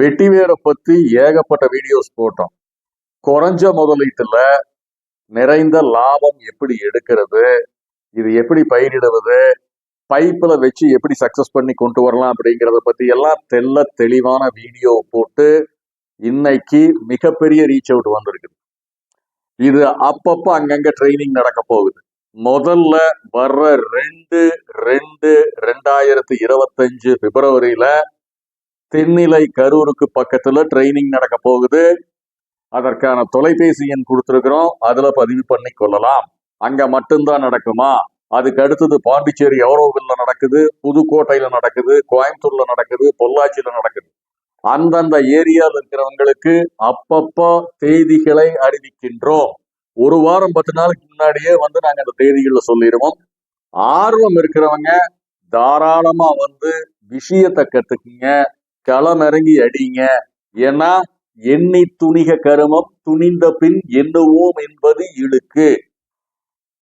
வெட்டிவேரை பத்தி ஏகப்பட்ட வீடியோஸ் போட்டோம். குறைஞ்ச முதலீட்டுல நிறைந்த லாபம் எப்படி எடுக்கிறது இது எப்படி பயிரிடுவது பைப்பில் வச்சு எப்படி சக்சஸ் பண்ணி கொண்டு வரலாம் அப்படிங்கிறத பற்றி எல்லாம் தெல்ல தெளிவான வீடியோ போட்டு இன்னைக்கு மிகப்பெரிய ரீச் அவுட் வந்திருக்குது. இது அப்பப்போ அங்கங்கே ட்ரைனிங் நடக்க போகுது. முதல்ல வர்ற ரெண்டு ரெண்டு ரெண்டாயிரத்தி இருபத்தஞ்சு பிப்ரவரியில தென்னிலை கரூருக்கு பக்கத்துல ட்ரைனிங் நடக்க போகுது. அதற்கான தொலைபேசி எண் கொடுத்துருக்குறோம். அதுல பதிவு பண்ணி கொள்ளலாம். அங்க மட்டும்தான் நடக்குமா? அதுக்கு அடுத்தது பாண்டிச்சேரி எவரோவில் நடக்குது? புதுக்கோட்டையில நடக்குது. கோயம்புத்தூர்ல நடக்குது. பொள்ளாச்சியில நடக்குது. அந்தந்த ஏரியாவில் இருக்கிறவங்களுக்கு அப்பப்போ தேதிகளை அறிவிக்கின்றோம். ஒரு வாரம் பத்து நாளுக்கு முன்னாடியே வந்து நாங்கள் அந்த தேதிகளை சொல்லிடுவோம். ஆர்வம் இருக்கிறவங்க தாராளமா வந்து விஷயத்தை கத்துக்குங்க. களமிறங்கி அடிங்க. ஏன்னா எண்ணி துணிக கருமம் துணிந்த பின் எண்ணுவோம் என்பது இழுக்கு.